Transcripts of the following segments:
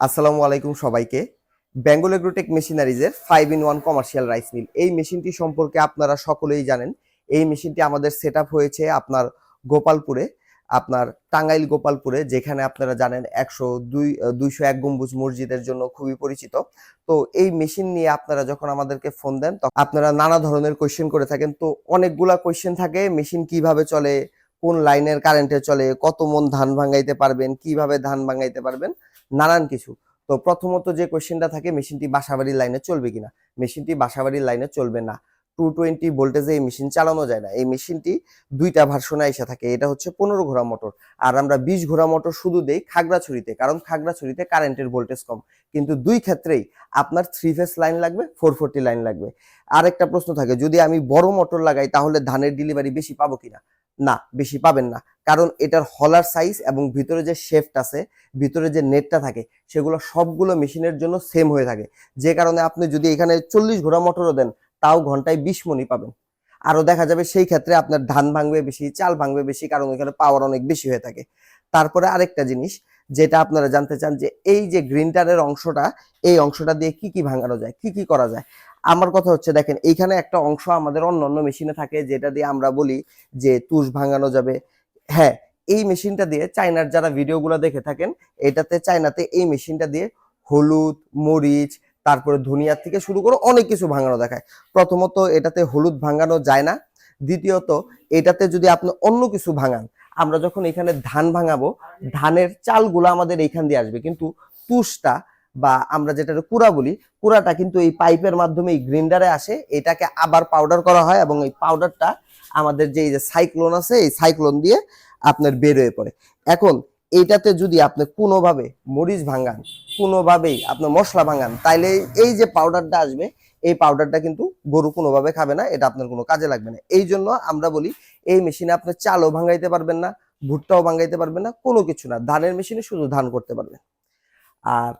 আসসালামু আলাইকুম সবাইকে। Bengal Agrotech মেশিনারিজের five in one commercial rice mill এই মেশিনটি সম্পর্কে আপনারা সকলেই জানেন। এই মেশিনটি আমাদের সেট হয়েছে আপনার গোপালপুরে, আপনার টাঙ্গাইল গোপালপুরে, যেখানে আপনারা জানেন একশো দুই, দুইশো এক গম্বুজ মসজিদের জন্য খুবই পরিচিত। তো এই মেশিন নিয়ে আপনারা যখন আমাদেরকে ফোন দেন, তখন আপনারা নানা ধরনের কোয়েশ্চেন করে থাকেন। তো অনেকগুলা কোয়েশ্চেন থাকে, মেশিন কীভাবে চলে, কোন লাইনের কারেন্টে চলে, কত মন ধান ভাঙাইতে পারবেন, কীভাবে ধান ভাঙাইতে পারবেন। নানান কিছু। তো প্রথমত যে কোশ্চেনটা থাকে, মেশিনটি বাসাবাড়ির লাইনে চলবে কিনা? মেশিনটি বাসাবাড়ির লাইনে চলবে না। টু টোয়েন্টি ভোল্টেজে এই মেশিন চালানো যায় না। এই মেশিনটি দুইটা ভার্সনে এসে থাকে। এটা হচ্ছে পনেরো ঘোড়া মোটর আর আমরা বিশ ঘোড়া মোটর শুধু দেই খাগড়াছড়িতে, কারণ খাগড়াছড়িতে কারেন্টের ভোল্টেজ কম। কিন্তু দুই ক্ষেত্রেই আপনার থ্রি ফেস লাইন লাগবে ফোর ফোরটি লাইন লাগবে। আর একটা প্রশ্ন থাকে, যদি আমি বড় মোটর লাগাই, তাহলে ধানের ডেলিভারি বেশি পাবো কিনা? না, বেশি পাবেন না। কারণ এটার হলার সাইজ এবং ভিতরে যে শেফট আছে, ভিতরে যে নেটটা থাকে, সেগুলো সবগুলো মেশিনের জন্য সেম হয়ে থাকে। যে কারণে আপনি যদি এখানে চল্লিশ ঘোড়া মোটরও দেন, তাও ঘন্টায় বিশ মনি পাবেন। আরও দেখা যাবে সেই ক্ষেত্রে আপনার ধান ভাঙবে বেশি, চাল ভাঙবে বেশি, কারণ এখানে পাওয়ার অনেক বেশি হয়ে থাকে। তারপরে আরেকটা জিনিস, যেটা আপনারা জানতে চান যে এই যে গ্রিনটারের অংশটা, এই অংশটা দিয়ে কি কি ভাঙানো যায়, কি কি করা যায়? আমার কথা হচ্ছে, দেখেন, এইখানে একটা অংশ আমাদের অন্য অন্য মেশিনে থাকে, যেটা দিয়ে আমরা বলি যে তুষ ভাঙানো যাবে। হ্যাঁ এই মেশিনটা দিয়ে চায়নার যারা ভিডিওগুলো দেখে থাকেন, এটাতে চায়নাতে এই মেশিনটা দিয়ে হলুদ, মরিচ, তারপরে ধনিয়ার থেকে শুরু করে অনেক কিছু ভাঙানো দেখায়। প্রথমত এটাতে হলুদ ভাঙানো যায় না। দ্বিতীয়ত, এটাতে যদি আপনি অন্য কিছু ভাঙান, আমরা যখন এখানে ধান ভাঙাবো, ধানের চালগুলো আমাদের এইখান দিয়ে আসবে। কিন্তু তুষটা বা আমরা যেটা কুড়া বলি, কুড়াটা কিন্তু এই পাইপের মাধ্যমে এই গ্রিন্ডারে আসে, এটাকে আবার পাউডার করা হয় এবং এই পাউডারটা আমাদের যে যে সাইক্লোন আছে, এই সাইক্লোন দিয়ে আপনার বের হয়ে পড়ে। এখন এইটাতে যদি আপনি কোনোভাবে মরিচ ভাঙান, কোনোভাবেই আপনার মশলা ভাঙান, তাইলে এই যে পাউডারটা আসবে, এই পাউডারটা কিন্তু গরু কোনোভাবে খাবে না, এটা আপনার কোনো কাজে লাগবে না। এই জন্য আমরা বলি, এই মেশিনে আপনি চালও ভাঙাইতে পারবেন না, ভুট্টাও ভাঙাইতে পারবেন না, কোনো কিছু না। ধানের মেশিনে শুধু ধান করতে পারবেন। আর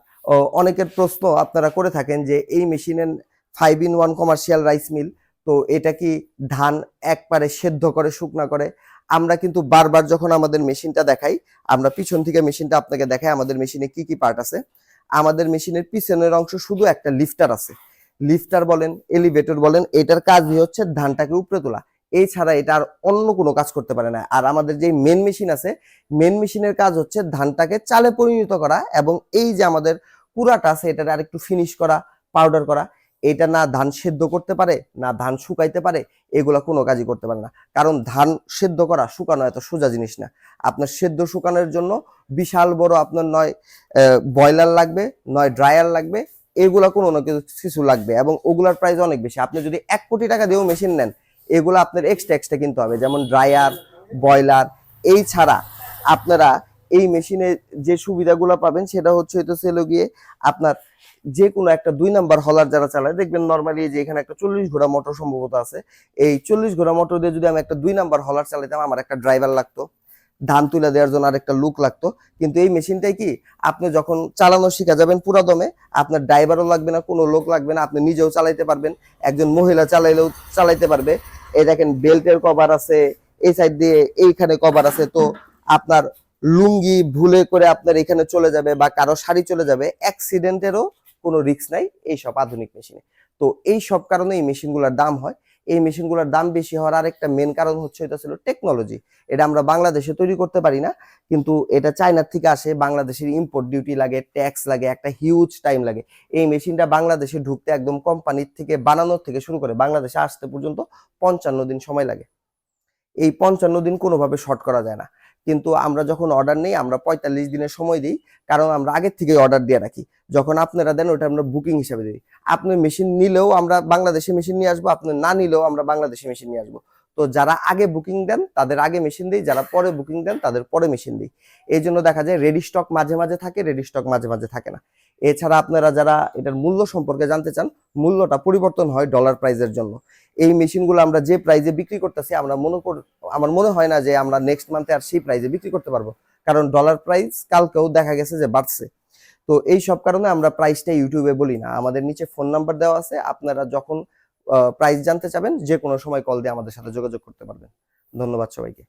অনেকের প্রশ্ন আপনারা করে থাকেন যে এই মেশিনের five in one commercial rice mill তো এটা কি ধান একবারে সেদ্ধ করে, শুকনা করে? আমরা কিন্তু বারবার যখন আমাদের মেশিনটা দেখাই, আমরা পিছন থেকে মেশিনটা আপনাকে দেখাই, আমাদের মেশিনে কি কি পার্ট আছে। আমাদের মেশিনের পিছনের অংশ শুধু একটা লিফটার আছে। লিফটার বলেন এলিভেটর বলেন, এটার কাজই হচ্ছে ধানটাকে উপরে তোলা। এছাড়া এটা আর অন্য কোনো কাজ করতে পারে না। আর আমাদের যে মেন মেশিন আছে মেন মেশিনের কাজ হচ্ছে ধানটাকে চালে পরিণত করা এবং এই যে আমাদের কুড়াটা আছে, এটার আরেকটু ফিনিশ করা পাউডার করা, এটা না ধান সেদ্ধ করতে পারে, না ধান শুকাইতে পারে, এগুলো কোনো কাজই করতে পারে না। কারণ ধান সেদ্ধ করা, শুকানো এত সোজা জিনিস না। আপনার সেদ্ধ শুকানোর জন্য বিশাল বড় আপনার নয় বয়লার লাগবে, নয় ড্রায়ার লাগবে, এগুলো কোনো না কিছু লাগবে এবং ওগুলার প্রাইস অনেক বেশি। আপনি যদি এক কোটি টাকা দিয়েও মেশিন নেন, এগুলো আপনার এক্সট্রা এক্সট্রা কিনতে হবে। যেমন ড্রায়ার বয়লার এই ছাড়া আপনারা এই মেশিনে যে সুবিধাগুলো পাবেন সেটা হচ্ছে হয়তো সেলো গিয়ে আপনার যে কোনো একটা দুই নাম্বার হলার যারা চালায়, দেখবেন নর্মালি যে এখানে একটা চল্লিশ ঘোড়া মোটর সম্ভবত আছে। এই চল্লিশ ঘোড়া মোটর দিয়ে যদি আমি একটা দুই নাম্বার হলার চালাইতাম, আমার একটা ড্রাইভার লাগতো, ধান তুলে দেওয়ার জন্য আরেকটা লুক লাগতো। কিন্তু এই মেশিনটাই কি? আপনি যখন চালানো শিখা যাবেন পুরা দমে আপনার ড্রাইভারও লাগবে না, কোনো লোক লাগবে না, আপনি নিজেও চালাইতে পারবেন। একজন মহিলা চালাইলেও চালাইতে পারবে। এই দেখেন বেল্টের কভার আছে, এই সাইড দিয়ে এইখানে কভার আছে। তো আপনার লুঙ্গি ভুলে করে আপনার এখানে চলে যাবে বা কারও শাড়ি চলে যাবে অ্যাক্সিডেন্টেরও কোনো রিস্ক নাই এই সব আধুনিক মেশিনে। তো এই সব কারণে এই মেশিনগুলোর দাম হয়। এই মেশিনগুলোর দাম বেশি হওয়ার আরেকটা মেন কারণ হচ্ছে এটা ছিল টেকনোলজি এটা আমরা বাংলাদেশে তৈরি করতে পারি না, কিন্তু এটা চায়নার থেকে আসে, বাংলাদেশের ইম্পোর্ট ডিউটি লাগে ট্যাক্স লাগে, একটা হিউজ টাইম লাগে। এই মেশিনটা বাংলাদেশে ঢুকতে একদম কোম্পানির থেকে, বানানোর থেকে শুরু করে বাংলাদেশে আসতে পর্যন্ত পঞ্চান্ন দিন সময় লাগে। এই পঞ্চান্ন দিন কোনোভাবে শর্ট করা যায় না। কিন্তু আমরা যখন অর্ডার নেই, আমরা পঁয়তাল্লিশ দিনের সময় দিই, কারণ আমরা আগের থেকে অর্ডার দিয়ে রাখি। যখন আপনারা দেন, ওটা আমরা বুকিং হিসাবে দিই। আপনি মেশিন নিলেও আমরা বাংলাদেশে মেশিন নিয়ে আসব, আপনি না নিলেও আমরা বাংলাদেশে মেশিন নিয়ে আসব। তো যারা আগে বুকিং দেন, তাদের আগে মেশিন দিই, যারা পরে বুকিং দেন, তাদের পরে মেশিন দিই। এই জন্য দেখা যায় রেডি স্টক মাঝে মাঝে থাকে রেডি স্টক মাঝে মাঝে থাকে না। এছাড়া আপনারা যারা এটার মূল্য সম্পর্কে জানতে চান, মূল্যটা পরিবর্তন হয় ডলার প্রাইজের জন্য। এই মেশিনগুলো আমরা যে প্রাইজে বিক্রি করতেছি, আমরা মনে কর আমার মনে হয় না যে আমরা নেক্সট মান্থে আর সেই প্রাইজে বিক্রি করতে পারব। কারণ ডলার প্রাইস কালকেও দেখা গেছে যে বাড়ছে। তো এই সব কারণে আমরা প্রাইসটা ইউটিউবে বলি না। আমাদের নিচে ফোন নাম্বার দেওয়া আছে। আপনারা যখন প্রাইস জানতে চাবেন যে কোনো সময় কল দিয়ে আমাদের সাথে যোগাযোগ করতে পারবেন। ধন্যবাদ সবাইকে।